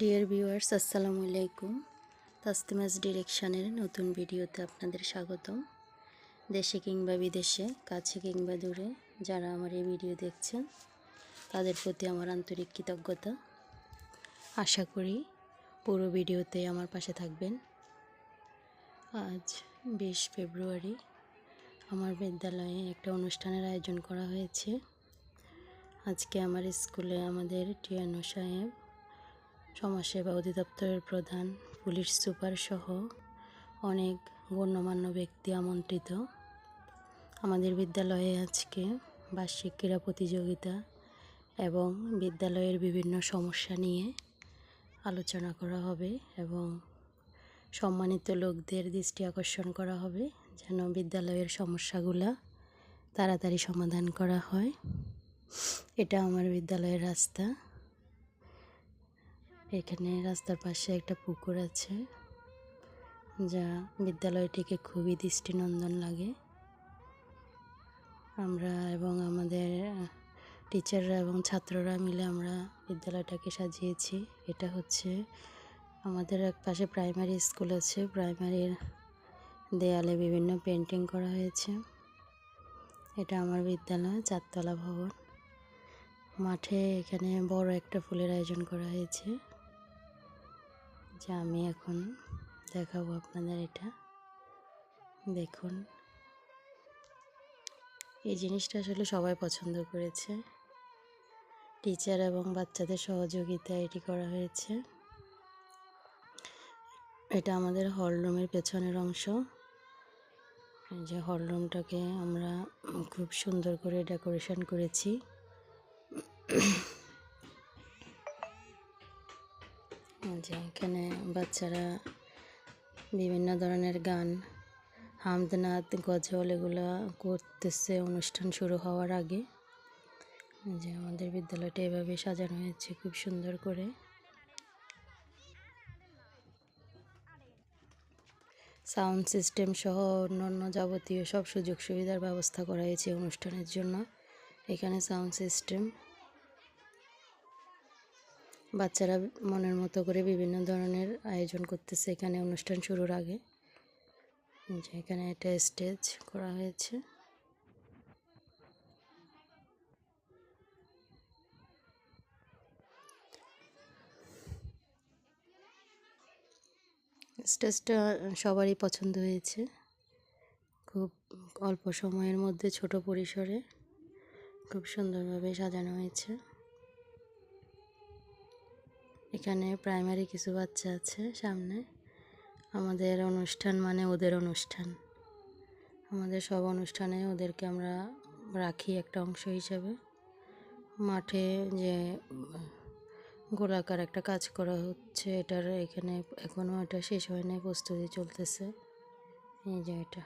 Dear viewers আসসালামু আলাইকুম তাস্তিমাস ডিরেকশানের নতুন ভিডিওতে আপনাদের স্বাগতম। দেশে কিংবা বিদেশে, কাছে কিংবা দূরে যারা আমার এই ভিডিও দেখছেন, তাদের প্রতি আমার আন্তরিক কৃতজ্ঞতা। আশা করি পুরো ভিডিওতে আমার পাশে থাকবেন। আজ বিশ ফেব্রুয়ারি, আমার বিদ্যালয়ে একটা অনুষ্ঠানের আয়োজন করা হয়েছে। আজকে আমার স্কুলে আমাদের টিয়ানো সাহেব সমাজসেবা অধিদপ্তরের প্রধান পুলিশ সুপার সহ অনেক গণ্যমান্য ব্যক্তি আমন্ত্রিত। আমাদের বিদ্যালয়ে আজকে বার্ষিক ক্রীড়া প্রতিযোগিতা এবং বিদ্যালয়ের বিভিন্ন সমস্যা নিয়ে আলোচনা করা হবে এবং সম্মানিত লোকদের দৃষ্টি আকর্ষণ করা হবে যেন বিদ্যালয়ের সমস্যাগুলা তাড়াতাড়ি সমাধান করা হয়। এটা আমার বিদ্যালয়ের রাস্তা। এখানে রাস্তার পাশে একটা পুকুর আছে, যা বিদ্যালয়টিকে খুবই দৃষ্টিনন্দন লাগে। আমরা এবং আমাদের টিচাররা এবং ছাত্ররা মিলে আমরা বিদ্যালয়টাকে সাজিয়েছি। এটা হচ্ছে আমাদের এক পাশে প্রাইমারি স্কুল আছে, প্রাইমারির দেয়ালে বিভিন্ন পেন্টিং করা হয়েছে। এটা আমার বিদ্যালয়, চারতলা ভবন। মাঠে এখানে বড় একটা ফুলের আয়োজন করা হয়েছে। যা আমি এখন দেখাবো আপনাদের এটা। দেখুন। এই জিনিসটা আসলে সবাই পছন্দ করেছে। টিচার এবং বাচ্চাদের সহযোগিতায় এটি করা হয়েছে। এটা আমাদের হলরুমের পেছনের অংশ। যে হলরুমটাকে আমরা খুব সুন্দর করে ডেকোরেশন করেছি। যে এখানে বাচ্চারা বিভিন্ন ধরনের গান হামদনাথ গজল এগুলো করতেছে। অনুষ্ঠান শুরু হওয়ার আগে যে আমাদের বিদ্যালয়টা এভাবে সাজানো হয়েছে খুব সুন্দর করে। সাউন্ড সিস্টেম সহ অন্যান্য যাবতীয় সব সুযোগ সুবিধার ব্যবস্থা করা হয়েছে অনুষ্ঠানের জন্য। এখানে সাউন্ড সিস্টেম বাচ্চারা মনের মতো করে বিভিন্ন ধরনের আয়োজন করতেছে। এখানে অনুষ্ঠান শুরুর আগে এখানে একটা স্টেজ করা হয়েছে। স্টেজটা সবারই পছন্দ হয়েছে। খুব অল্প সময়ের মধ্যে ছোট পরিসরে খুব সুন্দরভাবে সাজানো হয়েছে। এখানে প্রাইমারি কিছু বাচ্চা আছে সামনে। আমাদের অনুষ্ঠান মানে ওদের অনুষ্ঠান। আমাদের সব অনুষ্ঠানে ওদেরকে আমরা রাখি একটা অংশ হিসাবে। মাঠে যে গোলাকার একটা কাজ করা হচ্ছে, এটার এখানে এখনও এটা শেষ হয়নি, প্রস্তুতি চলতেছে। এই যে এটা।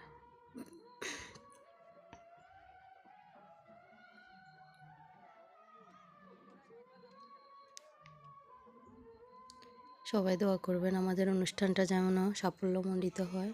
সবাই দোয়া করবেন। আমাদের অনুষ্ঠানটা যেন সাফল্যমণ্ডিত হয়।